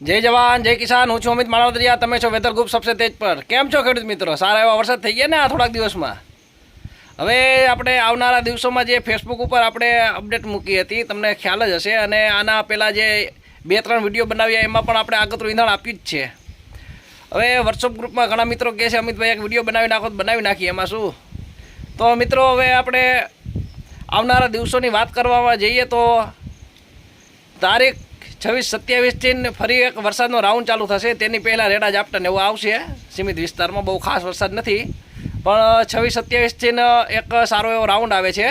જય જવાન, જય કિસાન. હું છું અમિત માણાવદરિયા તમે છો વેધર ગ્રુપ સબસે તેજ પર. કેમ છો ખેડૂત મિત્રો? સારા એવા વરસાદ થઈ ગયા ને આ થોડાક દિવસમાં? હવે આપણે આવનારા દિવસોમાં જે ફેસબુક ઉપર આપણે અપડેટ મૂકી હતી, તમને ખ્યાલ જ હશે. અને આના પહેલાં જે બે ત્રણ વીડિયો બનાવ્યા, એમાં પણ આપણે આગતરું ઈંધણ આપ્યું જ છે. હવે વોટ્સઅપ ગ્રુપમાં ઘણા મિત્રો કહે છે, અમિતભાઈ, એક વીડિયો બનાવી નાખો બનાવી નાખીએ. એમાં શું? તો મિત્રો, હવે આપણે આવનારા દિવસોની વાત કરવામાં જઈએ તો તારીખ છવ્વીસ સત્યાવીસથી ફરી એક વરસાદનો રાઉન્ડ ચાલુ થશે. તેની પહેલાં રેડા ઝાપટા ને એવું આવશે. સીમિત વિસ્તારમાં બહુ ખાસ વરસાદ નથી. પણ છવ્વીસ સત્યાવીસથી એક સારો એવો રાઉન્ડ આવે છે.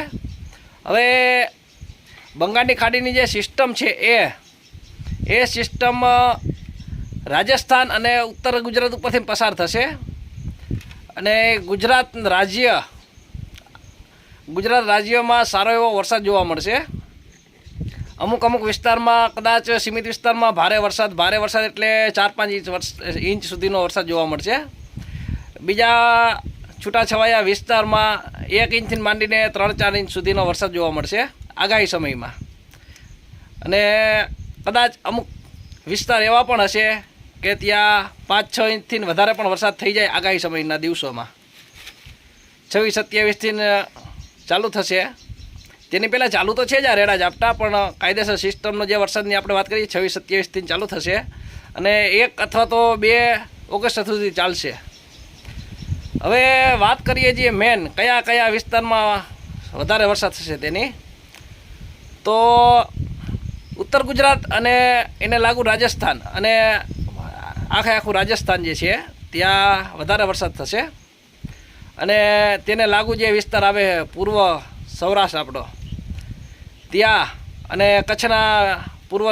હવે બંગાળની ખાડીની જે સિસ્ટમ છે એ એ સિસ્ટમ રાજસ્થાન અને ઉત્તર ગુજરાત ઉપરથી પસાર થશે. અને ગુજરાત રાજ્ય, ગુજરાત રાજ્યમાં સારો એવો વરસાદ જોવા મળશે. અમુક અમુક વિસ્તારમાં કદાચ સીમિત વિસ્તારમાં ભારે વરસાદ ભારે વરસાદ એટલે ચાર પાંચ ઇંચ ઇંચ સુધીનો વરસાદ જોવા મળશે. બીજા છૂટાછવાયા વિસ્તારમાં એક ઇંચથી માંડીને ત્રણ ચાર ઇંચ સુધીનો વરસાદ જોવા મળશે આગાહી સમયમાં. અને કદાચ અમુક વિસ્તાર એવા પણ હશે કે ત્યાં પાંચ છ ઇંચથી વધારે પણ વરસાદ થઈ જાય આગાહી સમયના દિવસોમાં. છવ્વીસ સત્યાવીસથી ચાલુ થશે. તેની પહેલાં ચાલુ તો છે જ આ રેડા ઝાપટા, પણ કાયદેસર સિસ્ટમનો જે વરસાદની આપણે વાત કરીએ, છવ્વીસ, સત્યાવીસથી ચાલુ થશે. અને એક અથવા તો બે ઓગસ્ટ સુધી ચાલશે. હવે વાત કરીએ છીએ મેન, કયા કયા વિસ્તારમાં વધારે વરસાદ થશે તેની? તો ઉત્તર ગુજરાત અને એને લાગુ રાજસ્થાન અને આખે આખું રાજસ્થાન જે છે, ત્યાં વધારે વરસાદ થશે. અને તેને લાગુ જે વિસ્તાર આવે, પૂર્વ સૌરાષ્ટ્ર આપણો. ત્યાં અને કચ્છના પૂર્વ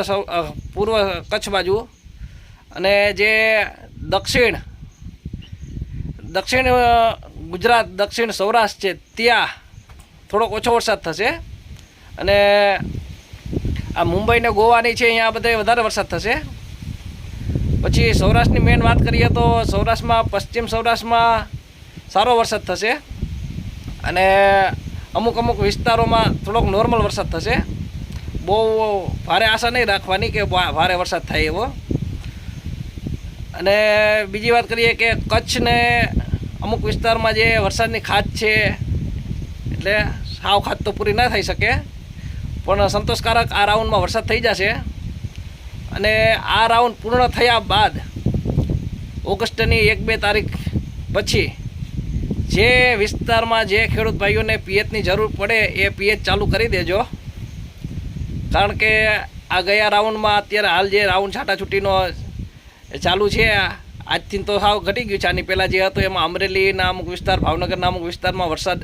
પૂર્વ કચ્છ બાજુ અને જે દક્ષિણ દક્ષિણ ગુજરાત, દક્ષિણ સૌરાષ્ટ્ર છે, ત્યાં થોડોક ઓછો વરસાદ થશે અને આ મુંબઈ ને ગોવાની છે અહીંયા બધે વધારે વરસાદ થશે. પછી સૌરાષ્ટ્રની મેન વાત કરીએ તો સૌરાષ્ટ્રમાં, પશ્ચિમ સૌરાષ્ટ્રમાં સારો વરસાદ થશે અને અમુક અમુક વિસ્તારોમાં થોડોક નોર્મલ વરસાદ થશે. બહુ ભારે આશા નહીં રાખવાની કે ભારે વરસાદ થાય એવો. અને બીજી વાત કરીએ કે કચ્છને અમુક વિસ્તારમાં જે વરસાદની ખાત છે, એટલે સાવ ખાત તો પૂરી ના થઈ શકે. પણ સંતોષકારક આ રાઉન્ડમાં વરસાદ થઈ જશે. અને આ રાઉન્ડ પૂર્ણ થયા બાદ ઓગસ્ટની એક બે તારીખ પછી જે વિસ્તારમાં જે ખેડૂત ભાઈઓને પિયતની જરૂર પડે એ પિયત ચાલુ કરી દેજો. કારણ કે આ ગયા રાઉન્ડમાં અત્યારે હાલ જે રાઉન્ડ છાટાછૂટીનો ચાલુ છે, આજથી તો સાવ ઘટી ગયું છે. આની પહેલાં જે હતો એમાં અમરેલીના અમુક વિસ્તાર ભાવનગરના અમુક વિસ્તારમાં વરસાદ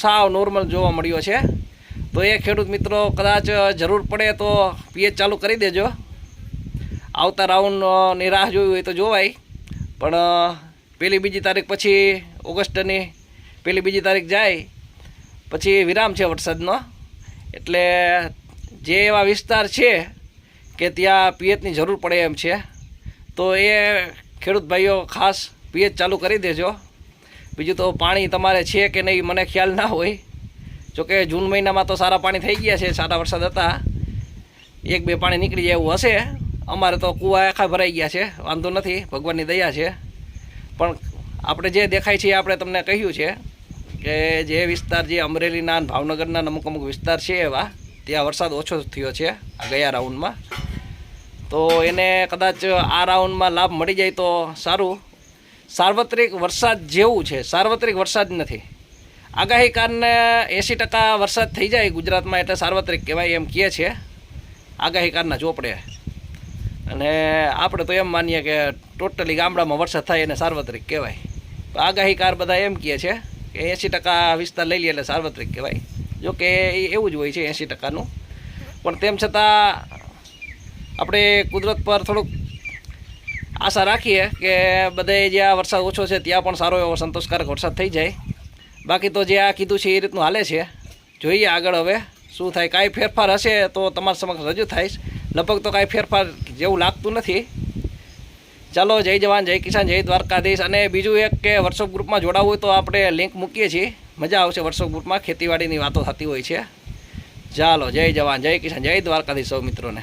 સાવ નોર્મલ જોવા મળ્યો છે. તો એ ખેડૂત મિત્રો કદાચ જરૂર પડે તો પિયત ચાલુ કરી દેજો. આવતા રાઉન્ડની રાહ જોવી હોય તો જોવાય. પણ પહેલી બીજી તારીખ પછી ઓગસ્ટની પહેલી બીજી તારીખ જાય, પછી વિરામ છે વરસાદનો. એટલે જે એવા વિસ્તાર છે કે ત્યાં પિયતની જરૂર પડે એમ છે, તો એ ખેડૂત ભાઈઓ ખાસ પિયત ચાલુ કરી દેજો. બીજું તો પાણી તમારે છે કે નહીં મને ખ્યાલ ના હોય. જોકે જૂન મહિનામાં તો સારા પાણી થઈ ગયા છે, સારા વરસાદ હતા. એક બે પાણી નીકળી જાય એવું હશે. અમારે તો કૂવા આખા ભરાઈ ગયા છે, વાંધો નથી, ભગવાનની દયા છે. પણ આપણે જે દેખાય છે એ આપણે તમને કહ્યું છે કે જે વિસ્તાર જે અમરેલીના ભાવનગરના અમુક અમુક વિસ્તાર છે એવા, ત્યાં વરસાદ ઓછો થયો છે ગયા રાઉન્ડમાં. તો એને કદાચ આ રાઉન્ડમાં લાભ મળી જાય તો સારું. સાર્વત્રિક વરસાદ જેવું છે, સાર્વત્રિક વરસાદ નથી. આગાહીકારને એંસી ટકા વરસાદ થઈ જાય ગુજરાતમાં એટલે સાર્વત્રિક કહેવાય એમ કહે છે. આગાહીકારના ચોપડે અને આપણે તો એમ માનીએ કે ટોટલી ગામડામાં વરસાદ થાય એને સાર્વત્રિક કહેવાય. તો આગાહીકાર બધા એમ કહે છે કે એંસી ટકા વિસ્તાર લઈ લે એટલે સાર્વત્રિક કહેવાય. જો કે એ એવું જ હોય છે એંસી ટકાનું. પણ તેમ છતાં આપણે કુદરત પર થોડુંક આશા રાખીએ કે બધે જ્યાં વરસાદ ઓછો છે ત્યાં પણ સારો એવો સંતોષકારક વરસાદ થઈ જાય. બાકી તો જે આ કીધું છે એ રીતનું હાલે છે. જોઈએ આગળ હવે શું થાય, કાંઈ ફેરફાર હશે તો તમારા સમક્ષ રજૂ થાય લગભગ તો કાંઈ ફેરફાર જેવું લાગતું નથી. ચાલો, જય જવાન, જય કિસાન, જય દ્વારકાધીશ. અને બીજું એક કે વર્કશોપ ગ્રુપમાં જોડાવવું હોય તો આપણે લિંક મૂકીએ છીએ. મજા આવશે વર્કશોપ ગ્રુપમાં, ખેતીવાડીની વાતો થતી હોય છે. ચાલો, જય જવાન, જય કિસાન, જય દ્વારકાધીશ સૌ મિત્રોને.